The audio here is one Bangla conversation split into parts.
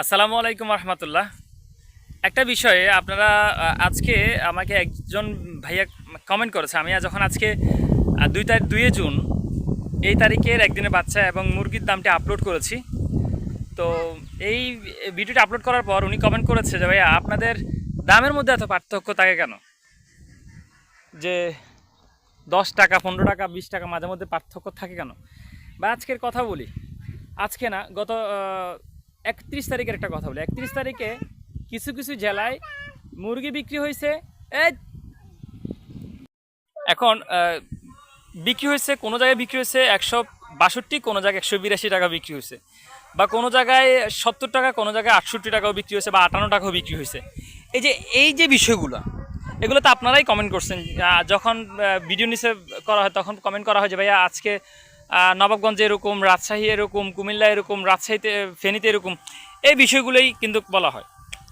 আসসালামু আলাইকুম রহমতুল্লাহ। একটা বিষয়ে আপনারা আজকে আমাকে একজন ভাইয়া কমেন্ট করেছে। আমি যখন আজকে দুই তারিখ, দুইয়ে জুন, এই তারিখের একদিনের বাচ্চা এবং মুরগির দামটি আপলোড করেছি। তো এই ভিডিওটি আপলোড করার পর উনি কমেন্ট করেছে যে, ভাইয়া, আপনাদের দামের মধ্যে এত পার্থক্য থাকে কেন? যে দশ টাকা, পনেরো টাকা, বিশ টাকা, মাঝে মধ্যে পার্থক্য থাকে কেন? বা আজকের কথা বলি। আজকে না, গত একত্রিশ তারিখের একটা কথা বলি। একত্রিশ তারিখে কিছু কিছু জেলায় মুরগি বিক্রি হয়েছে। এখন বিক্রি হয়েছে, কোনো জায়গায় বিক্রি হয়েছে একশো বাষট্টি, কোনো জায়গায় একশো বিরাশি টাকা বিক্রি হয়েছে। বা কোনো জায়গায় সত্তর টাকা, কোনো জায়গায় আটষট্টি টাকাও বিক্রি হয়েছে বা আটান্ন টাকাও বিক্রি হয়েছে। এই যে এই যে বিষয়গুলো, এগুলো তো আপনারাই কমেন্ট করছেন। যখন ভিডিও নিচে করা হয়, তখন কমেন্ট করা হয় যে, ভাইয়া, আজকে নবাবগঞ্জে এরকম, রাজশাহী এরকম, কুমিল্লা এরকম, রাজশাহীতে, ফেনীতে এরকম, এই বিষয়গুলোই কিন্তু বলা হয়।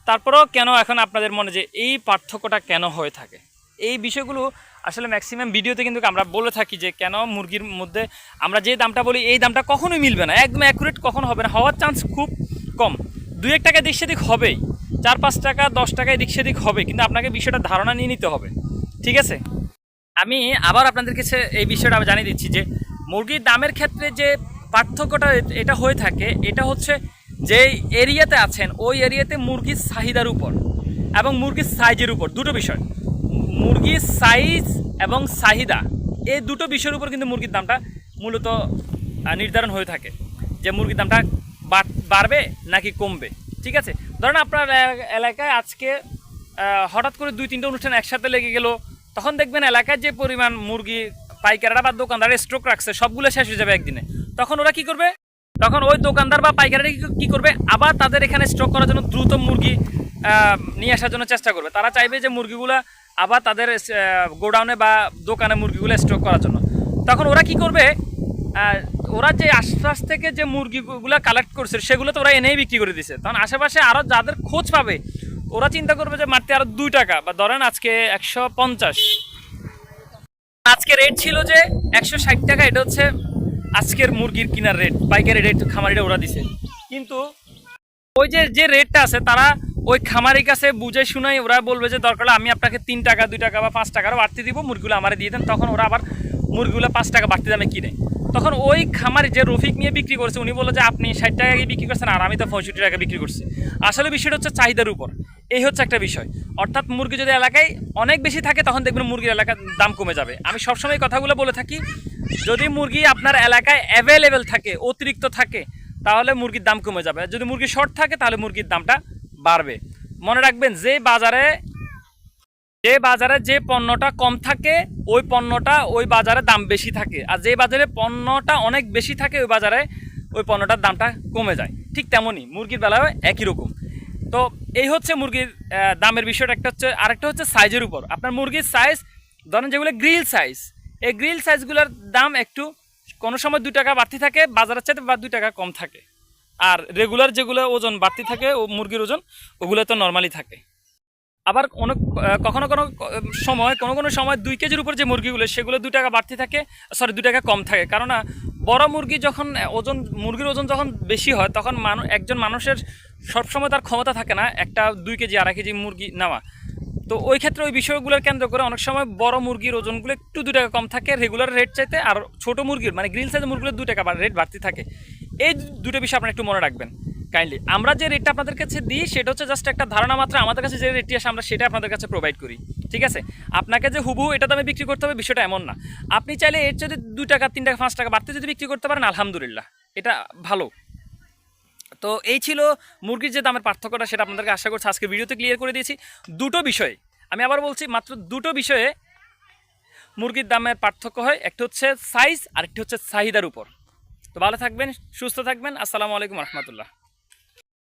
তারপরেও কেন এখন আপনাদের মনে যে এই পার্থক্যটা কেন হয়ে থাকে? এই বিষয়গুলো আসলে ম্যাক্সিমাম ভিডিওতে কিন্তু আমরা বলে থাকি যে কেন মুরগির মধ্যে আমরা যে দামটা বলি, এই দামটা কখনোই মিলবে না। একদম অ্যাকুরেট কখনো হবে না। হওয়ার চান্স খুব কম। দুই এক টাকা দিক সেদিক হবেই। চার পাঁচ টাকা, দশ টাকায় দিক সেদিক হবে কিন্তু আপনাকে বিষয়টা ধারণা নিয়ে নিতে হবে। ঠিক আছে? আমি আবার আপনাদের কাছে এই বিষয়টা আমি জানিয়ে দিচ্ছি যে মুরগির দামের ক্ষেত্রে যে পার্থক্যটা এটা হয়ে থাকে, এটা হচ্ছে যে এরিয়াতে আছেন, ওই এরিয়াতে মুরগির চাহিদার উপর এবং মুরগির সাইজের উপর, দুটো বিষয়। মুরগির সাইজ এবং চাহিদা, এই দুটো বিষয়ের উপর কিন্তু মুরগির দামটা মূলত নির্ধারণ হয়ে থাকে। যে মুরগির দামটা বাড়বে নাকি কমবে, ঠিক আছে? ধরেন আপনার এলাকায় আজকে হঠাৎ করে দুই তিনটে অনুষ্ঠান একসাথে লেগে গেল, তখন দেখবেন এলাকায় যে পরিমাণ মুরগি পাইকাররা বা দোকানদার স্টক রাখছে, সবগুলো শেষ হয়ে যাবে একদিনে। তখন ওরা কি করবে? তখন ওই দোকানদার বা পাইকাররা কি- করবে? আবার তাদের এখানে স্টক করার জন্য দ্রুত মুরগি নিয়ে আসার জন্য চেষ্টা করবে। তারা চাইবে যে মুরগিগুলো আবার তাদের গোডাউনে বা দোকানে মুরগিগুলো স্টক করার জন্য। তখন ওরা কি করবে? ওরা যে আশপাশ থেকে যে মুরগিগুলো কালেক্ট করছে, সেগুলো তো ওরা এনেই বিক্রি করে দিছে। তখন আশেপাশে আরও যাদের খোঁজ পাবে, ওরা চিন্তা করবে যে মারতে আরও দুই টাকা। বা ধরেন আজকে একশো পঞ্চাশ। আজকে রেট ছিল যে একশো ষাট টাকা, এটা হচ্ছে আজকের মুরগির কিনার রেট পাইকারি রেট খামারিটা ওরা দিছে। কিন্তু ওই যে যে রেটটা আছে, তারা ওই খামারির কাছে বুঝে শুনাই ওরা বলবে যে, দরকার হলে আমি আপনাকে তিন টাকা, দুই টাকা বা পাঁচ টাকারও বাড়তি দিব। মুরগিগুলো আমারে দিয়ে দেন। তখন ওরা আবার মুরগিগুলো পাঁচ টাকা বাড়তি দামে কিনে। তখন ওই খামারি যে রফিক নিয়ে বিক্রি করছে, উনি বলল যে, আপনি ষাট টাকা বিক্রি করছেন, আর আমি তো পঁয়ষট্টি টাকা বিক্রি করছি। আসলে বিষয়টা হচ্ছে চাহিদার উপর। এই হচ্ছে একটা বিষয়। অর্থাৎ মুরগি যদি এলাকায় অনেক বেশি থাকে, তখন দেখবেন মুরগির এলাকার দাম কমে যাবে। আমি সবসময় কথাগুলো বলে থাকি, যদি মুরগি আপনার এলাকায় অ্যাভেলেবেল থাকে, অতিরিক্ত থাকে, তাহলে মুরগির দাম কমে যাবে। যদি মুরগি শর্ট থাকে, তাহলে মুরগির দামটা বাড়বে। মনে রাখবেন, যে বাজারে যে বাজারে যে পণ্যটা কম থাকে, ওই পণ্যটা ওই বাজারে দাম বেশি থাকে। আর যে বাজারে পণ্যটা অনেক বেশি থাকে, ওই বাজারে ওই পণ্যটার দামটা কমে যায়। ঠিক তেমনই মুরগির বেলায় একই রকম। তো এই হচ্ছে মুরগির দামের বিষয়টা। একটা হচ্ছে, আরেকটা হচ্ছে সাইজের উপর। আপনার মুরগির সাইজ ধরেন যেগুলো গ্রিল সাইজ এই গ্রিল সাইজগুলোর দাম একটু কোনো সময় দুই টাকা বাড়তি থাকে, বাজারের চাইতে বা দুই টাকা কম থাকে। আর রেগুলার যেগুলো ওজন বাড়তি থাকে, ও মুরগির ওজন ওগুলো তো নর্মালি থাকে। আবার অনেক কখনো কোনো সময়, কোনো কোনো সময় দুই কেজির উপর যে মুরগিগুলো, সেগুলো দুই টাকা বাড়তি থাকে সরি দুই টাকা কম থাকে। কারণ বড় মুরগি যখন ওজন, মুরগির ওজন যখন বেশি হয়, তখন মানুষ একজন মানুষের সবসময় তার ক্ষমতা থাকে না, একটা দুই কেজি, আড়াই কেজি মুরগি নেওয়া। তো ওই ক্ষেত্রে ওই বিষয়গুলোর কেন্দ্র করে অনেক সময় বড় মুরগির ওজনগুলো একটু দু টাকা কম থাকে রেগুলার রেট চাইতে, আর ছোট মুরগির মানে গ্রিল সাইজ মুরগিগুলো দু টাকা রেট বাড়তি থাকে। এই দুটো বিষয় আপনি একটু মনে রাখবেন। কাইন্ডলি আমরা যে রেটটা আপনাদের কাছে দিই, সেটা হচ্ছে জাস্ট একটা ধারণা মাত্র, আমাদের কাছে যে রেটটি আসে, আমরা সেটা আপনাদের কাছে প্রোভাইড করি, ঠিক আছে? আপনাকে যে হুবহু এটা দামে বিক্রি করতে হবে, বিষয়টা এমন না। আপনি চাইলে এর যদি দু টাকা, তিন টাকা, পাঁচ টাকা বাড়তে যদি বিক্রি করতে পারেন, আলহামদুলিল্লাহ, এটা ভালো। তো এই ছিল মুরগির যে দামের পার্থক্যটা, সেটা আপনাদেরকে আশা করছি আজকে ভিডিওতে ক্লিয়ার করে দিয়েছি। দুটো বিষয়ে, আমি আবার বলছি, মাত্র দুটো বিষয়ে মুরগির দামের পার্থক্য হয়, একটা হচ্ছে সাইজ আর একটি হচ্ছে চাহিদার উপর। তো ভালো থাকবেন, সুস্থ থাকবেন, আসসালামু আলাইকুম রহমতুল্লাহ।